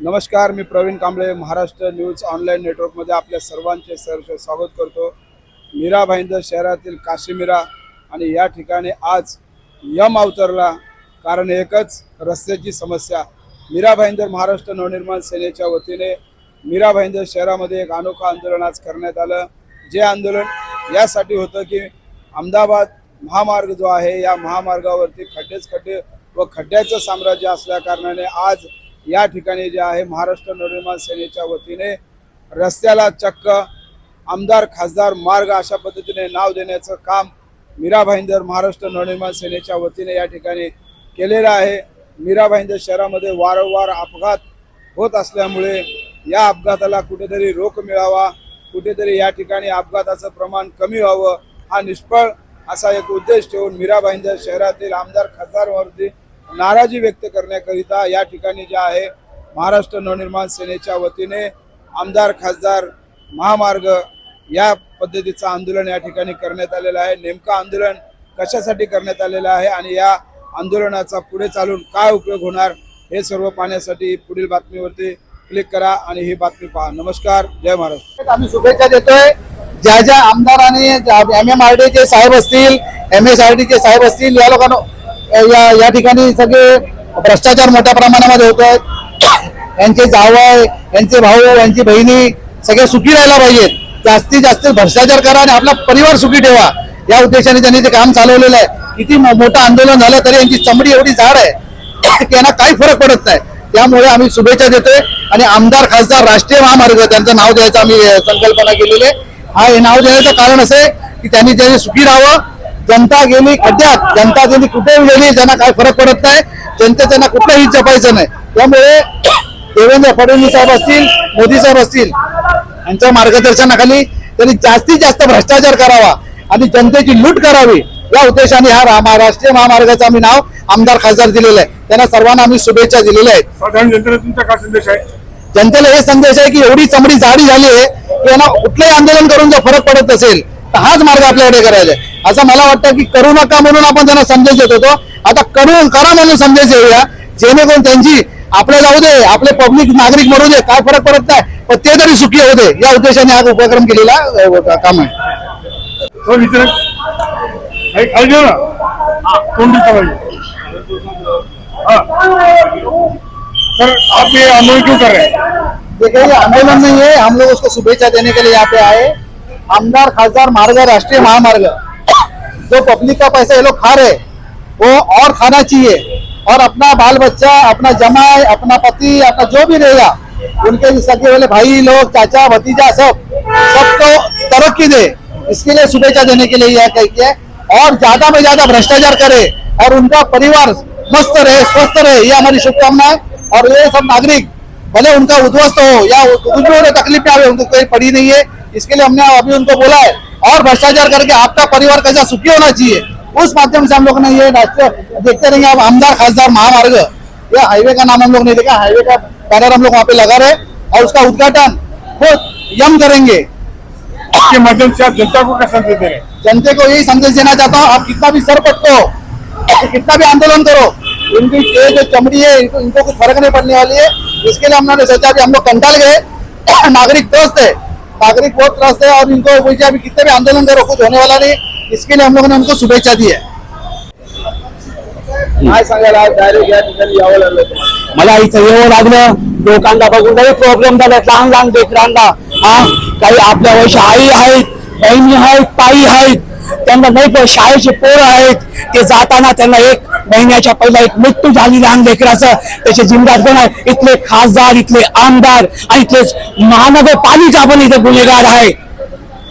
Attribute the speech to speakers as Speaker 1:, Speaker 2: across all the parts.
Speaker 1: नमस्कार मी Praveen Kamble Maharashtra news online नेटवर्कमध्ये आपल्या सर्वांचे सर्व स्वागत करतो. मीरा भाईंदर शहरातील काशीमीरा आणि या ठिकाणी आज यम अवतरला. कारण एकच रस्त्याची समस्या. मीरा भाईंदर महाराष्ट्र नवनिर्माण सेनेच्या वतीने मीरा भाईंदर शहरामध्ये एक अनोखं आंदोलन आज करण्यात आलं. जे आंदोलन यासाठी होतं की अहमदाबाद महामार्ग जो आहे या महामार्गावरती खड्डेच खड्डे व खड्ड्याचं साम्राज्य असल्या कारणाने आज या ठिकाणी जे आहे महाराष्ट्र नवनिर्माण सेनेच्या वतीने रस्त्याला चक्क आमदार खासदार मार्ग अशा पद्धतीने नाव देण्याचं काम मीरा भाईंदर महाराष्ट्र नवनिर्माण सेनेच्या वतीने या ठिकाणी केलेलं आहे. मीरा भाईंदर शहरामध्ये वारंवार अपघात होत असल्यामुळे या अपघाताला कुठेतरी रोख मिळावा कुठेतरी या ठिकाणी अपघाताचं प्रमाण कमी व्हावं हा निष्फळ असा एक उद्देश ठेवून मीरा भाईंदर शहरातील आमदार खासदारवरती नाराजी व्यक्त करण्याकरिता या ठिकाणी जे आहे महाराष्ट्र नवनिर्माण सेनेच्या वतीने आमदार खासदार महामार्ग या पद्धतीचं आंदोलन या ठिकाणी करण्यात आलेलं आहे. नेमकं आंदोलन कशासाठी करण्यात आलेलं आहे आणि या आंदोलनाचा पुढे चालून काय उपयोग होणार हे सर्व पाहण्यासाठी पुढील बातमीवरती क्लिक करा आणि ही बातमी पहा. नमस्कार जय महाराष्ट्र.
Speaker 2: आम्ही शुभेच्छा देतोय. ज्या ज्या आमदारांनी एम एम आर चे साहेब असतील एम एस आर चे साहेब असतील या लोकांना या या ठिकाणी सगळे भ्रष्टाचार मोठ्या प्रमाणामध्ये होत आहेत यांचे जावय यांचे भाऊ यांची बहिणी सगळे सुखी राहायला पाहिजेत. जास्तीत जास्त भ्रष्टाचार करा आणि आपला परिवार सुखी ठेवा. या उद्देशाने त्यांनी ते काम चालवलेलं आहे किती मो- मोठं आंदोलन झालं तरी यांची चमडी एवढी झाड आहे. की यांना काही फरक पडत नाही. त्यामुळे आम्ही शुभेच्छा देतोय. आणि आमदार खासदार राष्ट्रीय महामार्ग त्यांचं नाव द्यायचं आम्ही संकल्पना केलेली आहे. हा हे नाव देण्याचं कारण असं आहे की त्यांनी त्यांनी सुखी राहावं जनता गेली खड्ड्यात जनता गेली कुठेही गेली त्यांना काय फरक पडत नाही जनते त्यांना कुठलंही जपायचं नाही. त्यामुळे देवेंद्र फडणवीस साहेब असतील मोदी साहेब असतील यांच्या मार्गदर्शनाखाली त्यांनी जास्तीत जास्त भ्रष्टाचार करावा आणि जनतेची लूट करावी. या उद्देशाने हा रा- राष्ट्रीय महामार्गाचं आम्ही नाव आमदार खासदार दिलेलं आहे. त्यांना सर्वांना आम्ही शुभेच्छा दिलेल्या आहेत.
Speaker 3: साधारण जनतेला तुमचा काय संदेश आहे?
Speaker 2: जनतेला हे संदेश आहे की एवढी चमडी जाडी झाली आहे की यांना कुठलंही आंदोलन करून जर फरक पडत असेल तर हाच मार्ग आपल्याकडे करायचा आहे. असं मला वाटतं की करू नका म्हणून आपण त्यांना संदेश देत होतो. आता करून करा म्हणून संदेश देऊया जेणेकरून त्यांची आपले जाऊ दे आपले पब्लिक नागरिक मरू दे काय फरक पडत नाही पण ते तरी सुखी होऊ दे. या उद्देशाने हा उपक्रम केलेला काम आहे.
Speaker 3: तो विचार काही खाली घ्या ना कोण दिसता हाँ सर आप ये आंदोलन क्यों कर रहे हैं?
Speaker 2: देखिए ये आंदोलन नहीं है। हम लोग उसको शुभेच्छा देने के लिए यहाँ पे आए। आमदार खासदार मार्ग राष्ट्रीय महामार्ग। जो पब्लिक का पैसा ये लोग खा रहे वो और खाना चाहिए। और अपना बाल बच्चा अपना जमाई, अपना पति, अपना जो भी रहेगा, उनके सगे वाले भाई, लोग, चाचा, भतीजा, सब, सबको तरक्की दे। इसके लिए शुभेच्छा देने के लिए यह कह के और ज़्यादा में ज़्यादा भ्रष्टाचार करे और उनका परिवार मस्त रहे, स्वस्थ रहे, ये हमारी शुभकामनाएँ और ये सब नागरिक, भले उनका उद्ध्वस्त हो या कुछ भी उन्हें तकलीफ़ में उनको कोई पड़ी नहीं है, इसके लिए हमने अभी उनको बोला है। और भ्रष्टाचार करके आपका परिवार कैसा सुखी होना चाहिए, उस माध्यम से हम लोग ने ये देखते रहेंगे। अब आमदार, खासदार महामार्ग, ये हाईवे का नाम हम लोग नहीं देखा, हाईवे का बैनर हम लोग वहाँ पे लगा रहे और उसका उद्घाटन खुद यम करेंगे।
Speaker 3: इसके माध्यम से आप जनता को संदेश दे रहे हैं?
Speaker 2: जनते को यही संदेश देना चाहता हूँ आप कितना भी सर पटको कितना भी आंदोलन करो इनकी ये जो चमड़ी है इनको, इनको कुछ फ़र्क नहीं पड़ने वाली है। इसके लिए हमने सोचा कि हम लोग कंटाल गए नागरिक त्रस्त है नागरिक बहुत त्रस्त है और इनको बोलते अभी कितने भी आंदोलन करो कुछ होने वाला नहीं इसके लिए हम लोगों ने उनको शुभेच्छा दी है।
Speaker 1: काय सांगायला आज डायरेक्ट या ठिकाणी यावं लागलं तुम्हाला?
Speaker 4: मला इथं येवं लागलं लोकांना बघून काही प्रॉब्लेम झालेत लहान लहान लेकरांना हा काही आपल्या वयच्या आई आहेत बहिणी आहेत ताई आहेत त्यांना नाही शाळेचे पोरं आहेत. ते जाताना त्यांना एक महिन्याच्या पहिला एक मृत्यू झाली लहान लेकराचं. त्याचे जिम्मेदार कोण आहे? इथले खासदार इथले आमदार आणि इथले महानगरपालिका पण इथे गुन्हेगार आहे.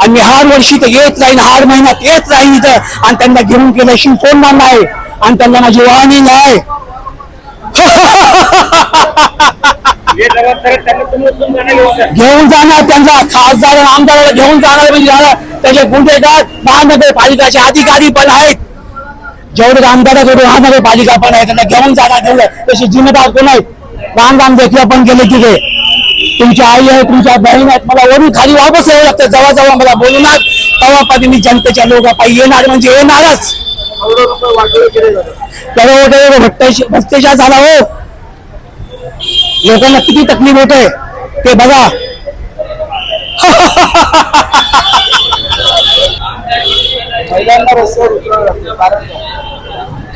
Speaker 4: आणि मी हर वर्षी तर येत राहीन हर महिन्यात येत राहीन इथं. आणि त्यांना घेऊन गेल्याशी फोन नाही आणि त्यांना माझी वाहणी आहे. घेऊन जाणार त्यांचा खासदार आमदाराला घेऊन जाणार म्हणजे जाणार त्याचे गुन्हेगार महानगरपालिकाचे अधिकारी पण आहेत. जेवढे आमदाराचे महानगरपालिका पण आहे त्यांना घेऊन जाणार तेवढं तसे जिम्मेदार कोण आहेत? राम देखील पण गेले तिथे. तुमची आई आहे तुमच्या बहीण आहेत मला वरून खाली वापस यावं लागतं. जेव्हा जेव्हा मला बोलणार. तेव्हा पण मी जनतेच्या लोकांपायी येणार म्हणजे येणारच. करोडो भ्रष्टाचार झाला हो. लोकांना किती तकलीफ होते ते बघा.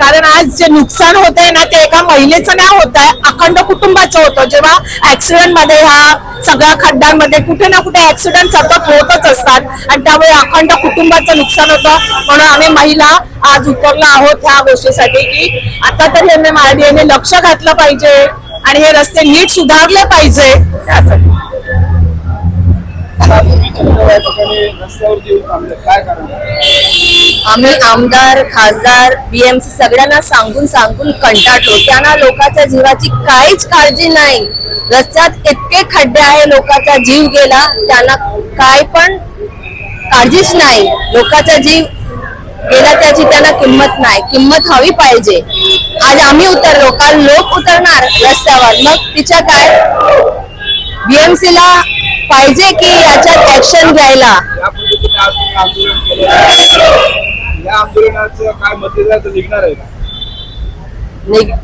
Speaker 1: कारण
Speaker 5: आज जे नुकसान होत आहे ना ते एका महिलेचं नाही होत आहे अखंड कुटुंबाचं होतं. जेव्हा ऍक्सिडेंटमध्ये ह्या सगळ्या खड्ड्यांमध्ये कुठे ना कुठे ऍक्सिडेंट सतत होतच असतात. आणि त्यामुळे अखंड कुटुंबाचं नुकसान होतं. म्हणून आम्ही महिला आज उतरलो आहोत ह्या गोष्टीसाठी की आता तरी एम एम आर डी लक्ष घातलं पाहिजे. आणि हे रस्ते नीट सुधारले पाहिजे.
Speaker 6: आम्ही आमदार खासदार बीएमसी सगळ्यांना सांगून सांगून कंटाळतो. त्यांना लोकांच्या जीवाची काहीच काळजी नाही. रस्त्यात इतके खड्डे आहे लोकांचा जीव गेला. त्यांना काय पण काळजीच नाही. लोकांचा जीव गेला त्याची त्यांना किंमत नाही. किंमत हवी पाहिजे. आज आम्ही उतरलो काल लोक उतरणार रस्त्यावर. मग तिच्या काय? बीएमसी ला पाहिजे की याच्यात ऍक्शन घ्यायला?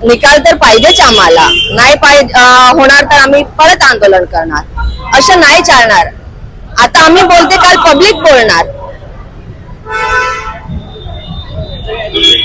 Speaker 6: निकाल तर पाहिजेच आम्हाला. नाही पाहिजे होणार तर आम्ही परत आंदोलन करणार. असं नाही चालणार. आता आम्ही बोलते काल पब्लिक बोलणार. Yeah.